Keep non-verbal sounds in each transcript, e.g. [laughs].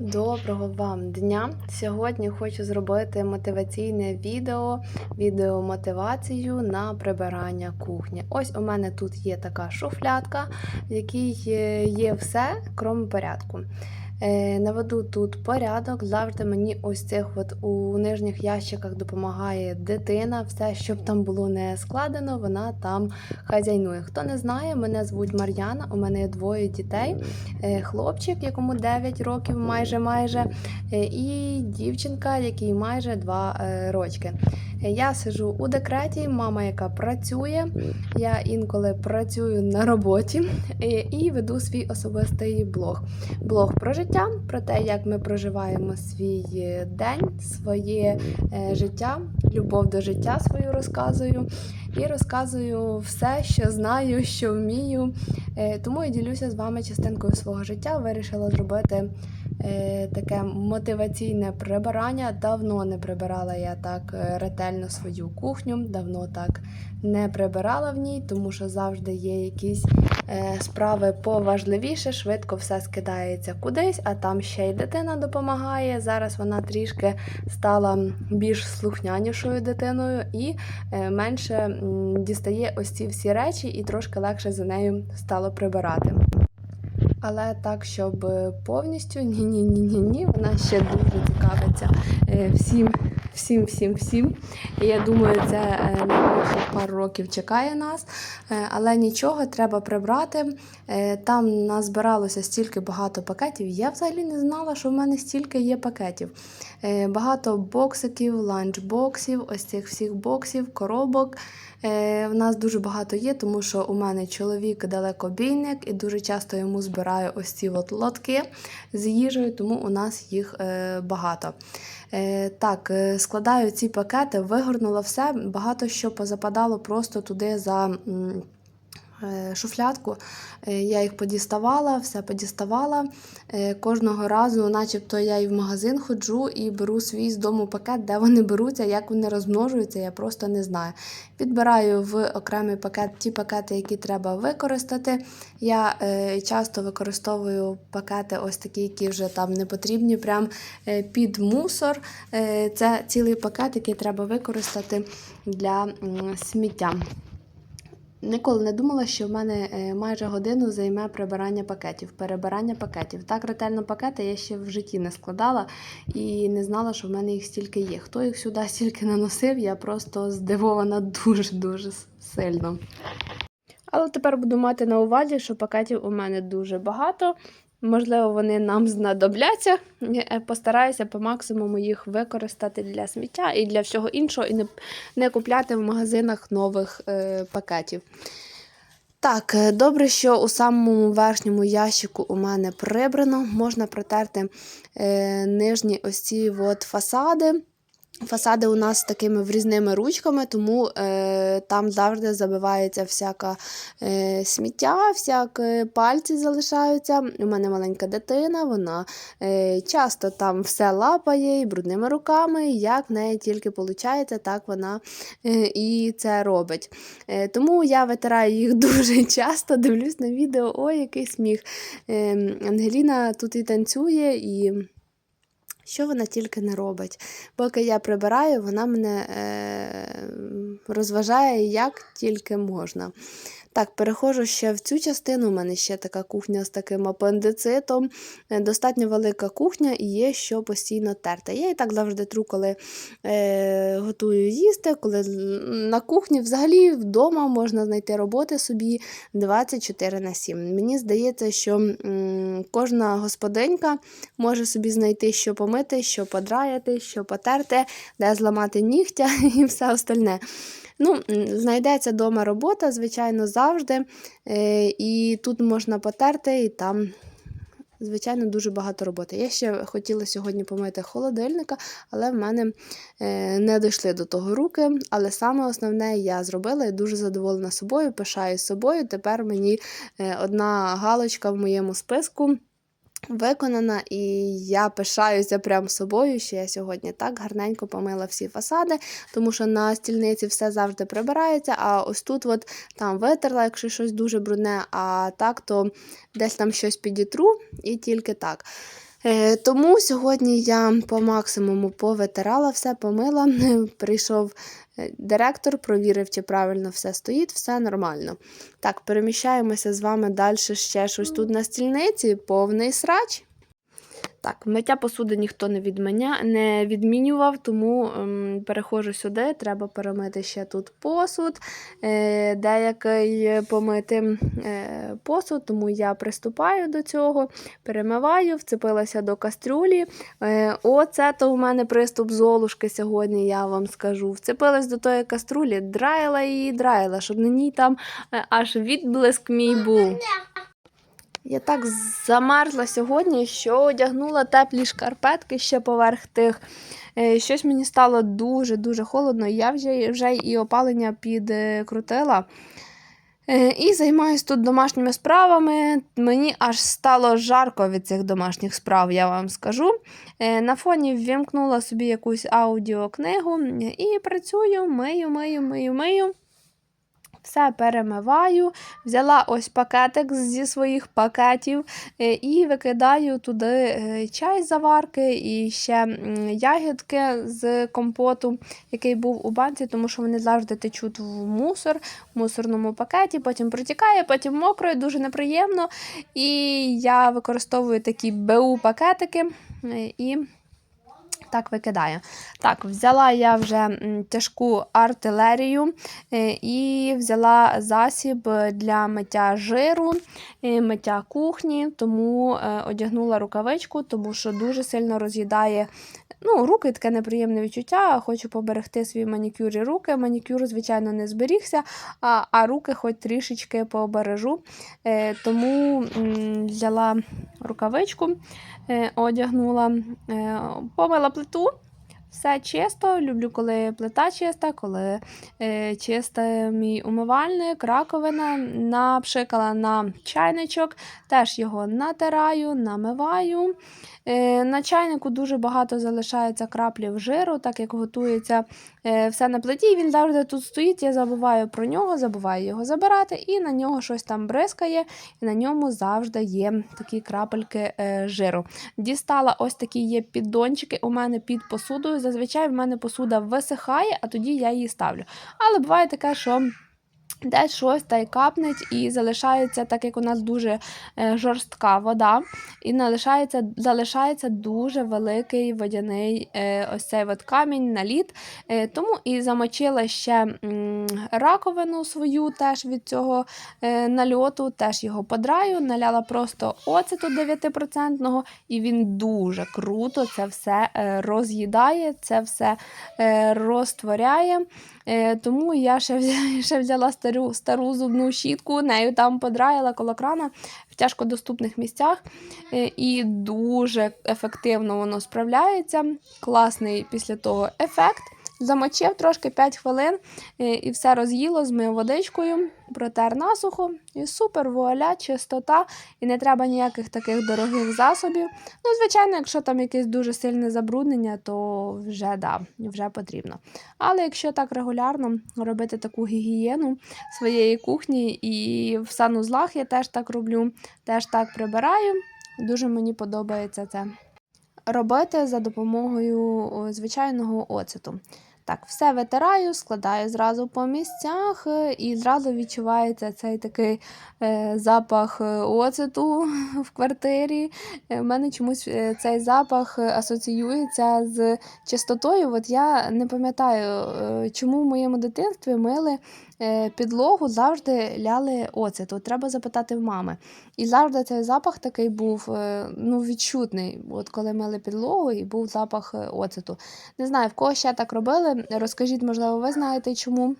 Доброго вам дня! Сьогодні хочу зробити мотиваційне відео, відеомотивацію на прибирання кухні. Ось у мене тут є така шуфлядка, в якій е, є все, крім порядку. Е, Наведу тут порядок. Завжди мені ось цих от у нижніх ящиках допомагає дитина. Все, щоб там було не складено, вона там хазяйнує. Хто не знає, мене звуть Мар'яна, у мене є двоє дітей. Е, Хлопчик, якому 9 років, майже майже, е, і дівчинка, якій майже 2 рочки. Я сижу у декреті, мама, яка працює. Я інколи працюю на роботі е, і веду свій особистий блог. Блог про життя, про те, як ми проживаємо свій е, день, своє е, життя, любов до життя свою розказую. І розказую все, що знаю, що вмію. Тому я ділюся з вами частинкою свого життя. Вирішила зробити таке мотиваційне прибирання. Давно не прибирала я так е, ретельно свою кухню, давно так не прибирала в ній, тому що завжди є якісь е, справи поважливіше, швидко все скидається кудись, а там ще й дитина допомагає. Зараз вона трішки стала більш слухнянішою дитиною і е, менше дістає ось ці всі речі, і трошки легше за нею стало прибирати. Але так, щоб е, повністю ні, ні, ні, ні, ні. Вона ще дуже цікавиться е, всім, всім, всім, всім. Я думаю, це е, найближчих пару років чекає нас. Е, Але нічого, треба прибрати. Е, Там назбиралося стільки багато пакетів. Я взагалі не знала, що в мене стільки є пакетів. Багато боксиків, ланчбоксів, ось цих всіх боксів, коробок. В нас дуже багато є, тому що у мене чоловік далекобійник і дуже часто йому збираю ось ці от лотки з їжею, тому у нас їх багато. Е, Так, е, складаю ці пакети, вигорнула все, багато що позападало просто туди за. Е, Шуфлядку, Е, я їх подіставала, все подіставала. Е, Кожного разу, начебто, я і в магазин ходжу і беру свій з дому пакет, де вони беруться, як вони розмножуються, я просто не знаю. Підбираю в окремий пакет ті пакети, які треба використати. Я часто використовую пакети, ось такі, які вже там не потрібні, прям під мусор. Це цілий пакет, який треба використати для сміття. Ніколи не думала, що в мене е, майже годину займе прибирання пакетів, перебирання пакетів. Так ретельно пакети я ще в житті не складала і не знала, що в мене їх стільки є. Хто їх сюди [laughs] стільки наносив, я просто здивована дуже-дуже сильно. Але тепер буду мати на увазі, що пакетів у мене дуже багато. Можливо, вони нам знадобляться. Е, Постараюся по максимуму їх використати для сміття і для всього іншого, і не, не купляти в магазинах нових е, пакетів. Так, е, добре, що у самому верхньому ящику у мене прибрано. Можна протерти е, нижні ось ці от фасади. Фасади у нас такими врізними ручками, тому е, там завжди забивається всяка е, сміття, всякі пальці залишаються. У мене маленька дитина, вона е, часто там все лапає і брудними руками. Як в неї тільки виходить, так вона е, і це робить. Е, тому я витираю їх [laughs] дуже часто, дивлюсь на відео, ой, який сміх. Е, Ангеліна тут і танцює, і що вона тільки не робить. Поки я прибираю, вона мене е, розважає як тільки можна. Так, переходжу ще в цю частину. У мене ще така кухня з таким апендицитом. Е, Достатньо велика кухня і є що постійно терти. Я і так завжди тру, коли е, готую їсти, коли на кухні взагалі вдома можна знайти роботи собі 24 на 7. Мені здається, що м, кожна господинька може собі знайти, що помити, що подраяти, що потерти, де зламати нігтя [laughs] і все остальне. Ну, знайдеться вдома робота, звичайно, завжди. Е, і тут можна потерти, і там, звичайно, дуже багато роботи. Я ще хотіла сьогодні помити холодильника, але в мене е, не дійшли до того руки. Але саме основне я зробила і дуже задоволена собою, пишаю собою. Тепер мені е, одна галочка в моєму списку. Виконана, і я пишаюся прям собою, що я сьогодні так гарненько помила всі фасади, тому що на стільниці все завжди прибирається, а ось тут от там витерла, якщо щось дуже брудне, а так, то десь там щось підітру і тільки так. Е, Тому сьогодні я по максимуму повитирала все, помила. [laughs] Прийшов е, директор, провірив, чи правильно все стоїть, все нормально. Так, переміщаємося з вами далі ще щось тут на стільниці, повний срач. Так, миття посуди ніхто не відміня... не відмінював, тому ем, переходжу сюди. Треба перемити ще тут посуд, е, деякий помити е, посуд, тому я приступаю до цього, перемиваю, вцепилася до кастрюлі. Е, оце то у мене приступ золушки сьогодні, я вам скажу. Вцепилась до тої каструлі, драїла її, драїла, щоб на ній там е, аж відблиск мій був. Я так замерзла сьогодні, що одягнула теплі шкарпетки ще поверх тих. Е, Щось мені стало дуже-дуже холодно. Я вже, вже і опалення підкрутила. Е, І займаюся тут домашніми справами. Мені аж стало жарко від цих домашніх справ, я вам скажу. Е, На фоні ввімкнула собі якусь аудіокнигу і працюю, мию, мию, мию, мию. Все перемиваю, взяла ось пакетик зі своїх пакетів е, і викидаю туди е, чай з заварки і ще ягідки з компоту, який був у банці, тому що вони завжди течуть в мусор, в мусорному пакеті, потім протікає, потім мокро, дуже неприємно. І я використовую такі БУ пакетики е, і. Так викидаю. Так, взяла я вже тяжку артилерію е, і взяла засіб для миття жиру, е, миття кухні, тому е, одягнула рукавичку, тому що дуже сильно роз'їдає. Ну, руки таке неприємне відчуття. Хочу поберегти свій манікюр і руки. Манікюр, звичайно, не зберігся, а, а руки хоч трішечки побережу. Е, тому м, взяла рукавичку, одягнула, е, помила плиту. Все чисто. Люблю, коли плита чиста, коли е, чистий мій умивальник, раковина. Напшикала на чайничок, теж його натираю, намиваю. Е, на чайнику дуже багато залишається краплів жиру, так як готується е, все на плиті. Він завжди тут стоїть. Я забуваю про нього, забуваю його забирати, і на нього щось там бризкає, і на ньому завжди є такі крапельки е, жиру. Дістала ось такі є піддончики у мене під посудою. Зазвичай в мене посуда висихає, а тоді я її ставлю. Але буває таке, що. Десь щось та й капнеть, і залишається, так як у нас дуже е, жорстка вода, і залишається, залишається дуже великий водяний е, ось цей от камінь наліт. Е, тому і замочила ще раковину свою теж від цього нальоту, теж його подраю, наляла просто оцету 9%, і він дуже круто це все роз'їдає, це все розтворяє. Е, тому я ще, взя- [laughs] ще взяла стару, стару зубну щітку, нею там подраїла коло крана в тяжкодоступних місцях. Е, і дуже ефективно воно справляється. Класний після того ефект. Замочив трошки 5 хвилин е, і все роз'їло, змив водичкою, протер насухо. І супер, вуаля, чистота, і не треба ніяких таких дорогих засобів. Ну, звичайно, якщо там якесь дуже сильне забруднення, то вже да, вже потрібно. Але якщо так регулярно робити таку гігієну своєї кухні, і в санузлах я теж так роблю, теж так прибираю. Дуже мені подобається це робити за допомогою звичайного оцету. Так, все витираю, складаю зразу по місцях, е, і зразу відчувається цей такий е, запах е, оцету [laughs] в квартирі. У мене чомусь цей запах асоціюється з чистотою. От я не пам'ятаю, чому в моєму дитинстві мили підлогу, завжди ляли оцету. Треба запитати в мами. І завжди цей запах такий був е, ну, відчутний. От коли мили підлогу, і був запах е, оцету. Не знаю, в кого ще так робили. Розкажіть, можливо, ви знаєте чому.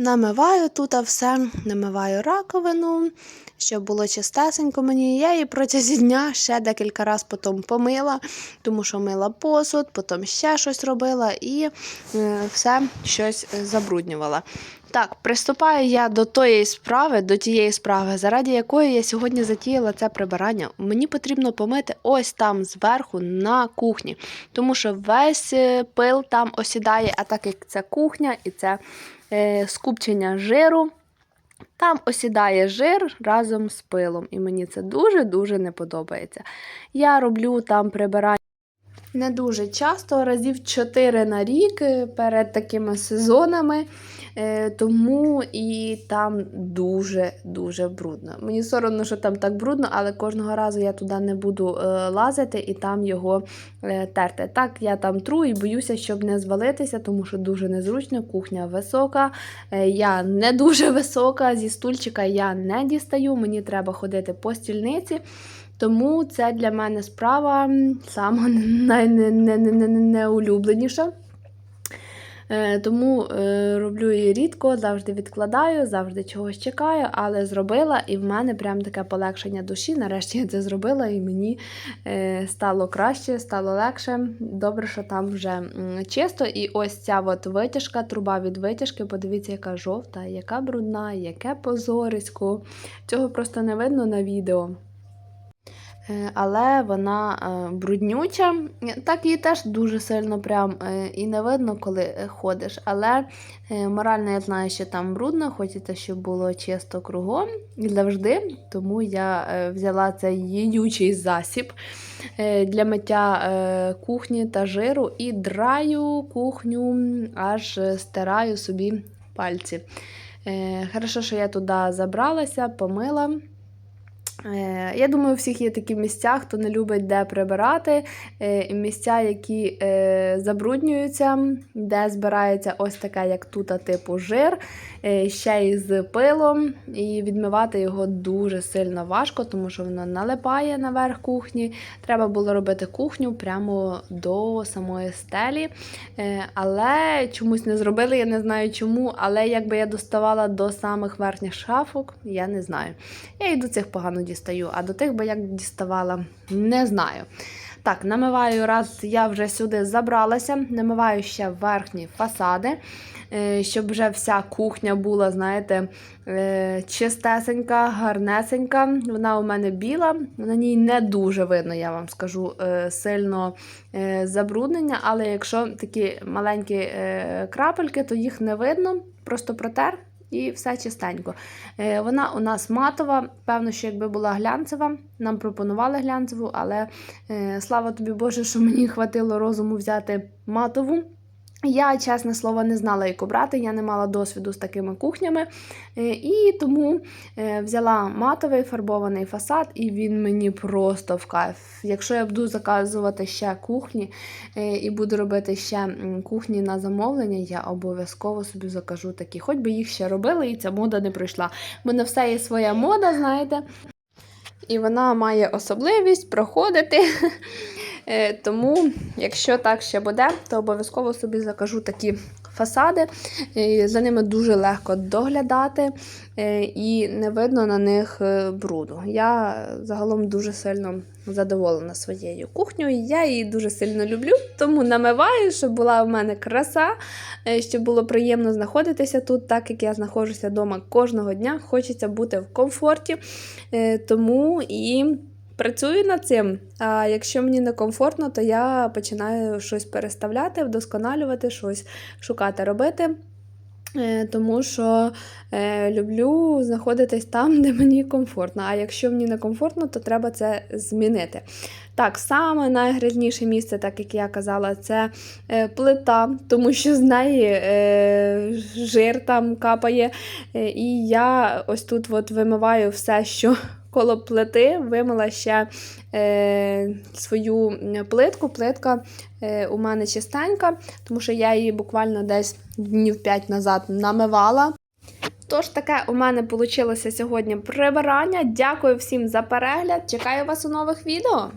Намиваю тут все, намиваю раковину, щоб було чистесенько мені. Я її протягом дня ще декілька разів потім помила, тому що мила посуд, потім ще щось робила і е, все щось забруднювала. Так, приступаю я до тої справи, до тієї справи, заради якої я сьогодні затіяла це прибирання. Мені потрібно помити ось там зверху на кухні, тому що весь е, пил там осідає, а так як це кухня і це е, скупчення жиру. Там осідає жир разом з пилом, і мені це дуже-дуже не подобається. Я роблю там прибирання не дуже часто, разів 4 на рік е, перед такими сезонами, тому і там дуже-дуже брудно. Мені соромно, що там так брудно, але кожного разу я туди не буду е, лазити і там його е, терти. Так, я там тру і боюся, щоб не звалитися, тому що дуже незручно, кухня висока. Е, Я не дуже [laughs] висока, зі стульчика я не дістаю, мені треба ходити по стільниці. Тому це для мене справа сама [laughs] найнеулюбленіша. Е, Тому е, роблю її рідко, завжди відкладаю, завжди чогось чекаю, але зробила, і в мене прям таке полегшення душі. Нарешті я це зробила, і мені е, стало краще, стало легше. Добре, що там вже чисто. І ось ця от витяжка, труба від витяжки, подивіться, яка жовта, яка брудна, яке позорисько. Цього просто не видно на відео. Е, Але вона е, бруднюча. Так її теж дуже сильно прям е, і не видно, коли е, ходиш. Але е, морально я знаю, що там брудно, хочеться, щоб було чисто кругом і завжди. Тому я е, взяла цей їючий засіб е, для миття е, кухні та жиру і драю кухню, аж е, стираю собі пальці. Е, Хорошо, що я туди забралася, помила. Е, Я думаю, у всіх є такі місця, хто не любить де прибирати, е, місця, які е, забруднюються, де збирається ось таке, як тут, типу жир, ще й з пилом. І відмивати його дуже сильно важко, тому що воно налипає наверх кухні. Треба було робити кухню прямо до самої стелі. Але чомусь не зробили, я не знаю чому. Але якби я доставала до самих верхніх шафок, я не знаю. Я до цих погано дістаю, а до тих би як діставала, не знаю. Так, намиваю, раз я вже сюди забралася, намиваю ще верхні фасади, е, щоб вже вся кухня була, знаєте, е, чистесенька, гарнесенька. Вона у мене біла, на ній не дуже видно, я вам скажу, е, сильно забруднення, але якщо такі маленькі крапельки, то їх не видно, просто протер і все чистенько. Е, Вона у нас матова. Певно, що якби була глянцева, нам пропонували глянцеву, але е, слава тобі Боже, що мені хватило розуму взяти матову. Я, чесне слово, не знала, яку брати, я не мала досвіду з такими кухнями. Е, І тому е, взяла матовий фарбований фасад, і він мені просто в кайф. Якщо я буду заказувати ще кухні е, і буду робити ще кухні на замовлення, я обов'язково собі закажу такі. Хоч би їх ще робили, і ця мода не пройшла. Бо на все є своя мода, знаєте. І вона має особливість проходити. [laughs] Е, Тому, якщо так ще буде, то обов'язково собі закажу такі фасади. За ними дуже легко доглядати е, і не видно на них е, бруду. Я загалом дуже сильно задоволена своєю кухнею. Я її дуже сильно люблю, тому намиваю, щоб була в мене краса, щоб було приємно знаходитися тут, так як я знаходжуся вдома кожного дня. Хочеться бути в комфорті. Тому і працюю над цим. А якщо мені не комфортно, то я починаю щось переставляти, вдосконалювати, щось шукати, робити. Е, Тому що е, люблю знаходитись там, де мені комфортно. А якщо мені не комфортно, то треба це змінити. Так, саме найгрязніше місце, так як я казала, це е, плита, тому що з неї жир там капає. І я ось тут от вимиваю все, що коло плити, вимила ще е, свою плитку. Плитка е, у мене чистенька, тому що я її буквально десь днів 5 назад намивала. Тож таке у мене вийшло сьогодні прибирання. Дякую всім за перегляд. Чекаю вас у нових відео.